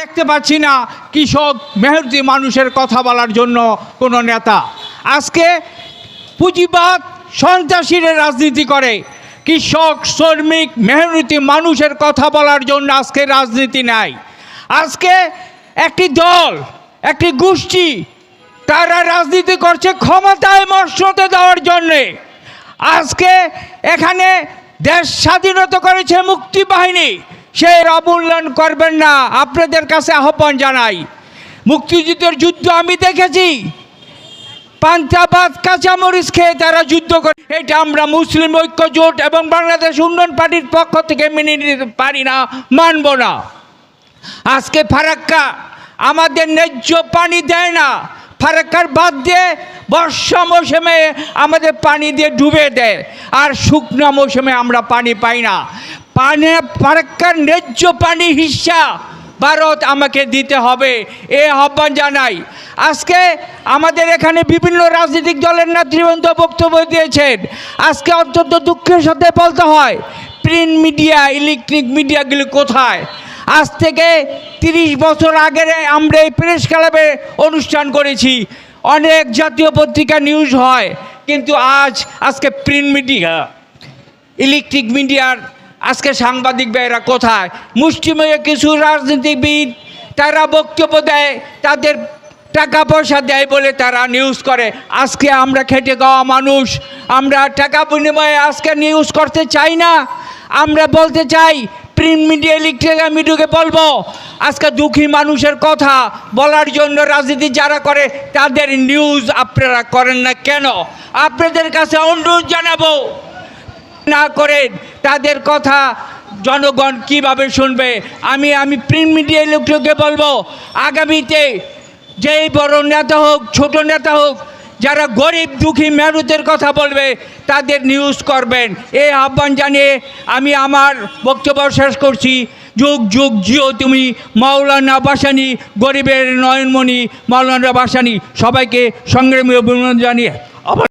দেখতে পাচ্ছি না কৃষক মেহনতি মানুষের কথা বলার জন্য কোনো নেতা। আজকে পুঁজিবাদ সন্ত্রাসীরা রাজনীতি করে। কৃষক, শ্রমিক মেহনতি মানুষের কথা বলার জন্য আজকে রাজনীতি নাই। আজকে একটি দল, একটি গোষ্ঠী, তারা রাজনীতি করছে ক্ষমতায় মসনতে দেওয়ার জন্যে। আজকে এখানে দেশ স্বাধীনতা করেছে মুক্তি বাহিনী। সে অবমূল্যায়ন করবেন না। আপনাদের কাছে আহ্বান জানাই। মুক্তিযুদ্ধের যুদ্ধ আমি দেখেছি। পান্তাবাদ কাঁচামরিচ খেয়ে তারা যুদ্ধ করে। এটা আমরা মুসলিম ঐক্য, জোট এবং বাংলাদেশ উন্নয়ন পার্টির পক্ষ থেকে মেনে নিতে পারি না, মানব না। আজকে ফারাক্কা আমাদের ন্যায্য পানি দেয় না। ফারাক্কার বাদ দিয়ে বর্ষা মৌসুমে আমাদের পানি দিয়ে ডুবে দেয়। আর শুকনো মৌসুমে আমরা পানি পাই না। পানি ফারাক্কার ন্যায্য পানি হিসা ভারত আমাকে দিতে হবে। এ আহ্বান জানাই। আজকে আমাদের এখানে বিভিন্ন রাজনৈতিক দলের নেতৃবৃন্দ বক্তব্য দিয়েছেন। আজকে অত্যন্ত দুঃখের সাথে বলতে হয় প্রিন্ট মিডিয়া ইলেকট্রিক মিডিয়াগুলি কোথায়? আজ থেকে তিরিশ বছর আগে আমরা এই প্রেস ক্লাবে অনুষ্ঠান করেছি। অনেক জাতীয় পত্রিকা নিউজ হয়, কিন্তু আজ, আজকে প্রিন্ট মিডিয়া ইলেকট্রিক মিডিয়ার আজকে সাংবাদিক ভাইয়েরা কোথায়? মুষ্টিমেয় কিছু রাজনীতিবিদ তারা বক্তব্য দেয়, তাদের টাকা পয়সা দেয় বলে তারা নিউজ করে। আজকে আমরা খেটে খাওয়া মানুষ, আমরা টাকা বিনিময়ে আজকে নিউজ করতে চাই না। আমরা বলতে চাই প্রিন্ট মিডিয়া ইলেকট্রিক মিডিয়াকে বলব। আজকে দুঃখী মানুষের কথা বলার জন্য রাজনীতি যারা করে, তাদের নিউজ আপনারা করেন না কেন? আপনাদের কাছে অনুরোধ জানাব না করেন, তাদের কথা জনগণ কীভাবে শুনবে? আমি আমি প্রিন্ট মিডিয়া লোককে বলব, আগামীতে যেই বড় নেতা হোক, ছোট নেতা হোক, যারা গরিব দুঃখী মেরুদের কথা বলবে, তাদের নিউজ করবেন। এই আহ্বান জানিয়ে আমি আমার বক্তব্য শেষ করছি। যুগ যুগ, জিও তুমি, মাওলানা বাসানি গরিবের নয়নমণি, মাওলানা বাসানি সবাইকে সংগ্রামী অভিনন্দন জানিয়ে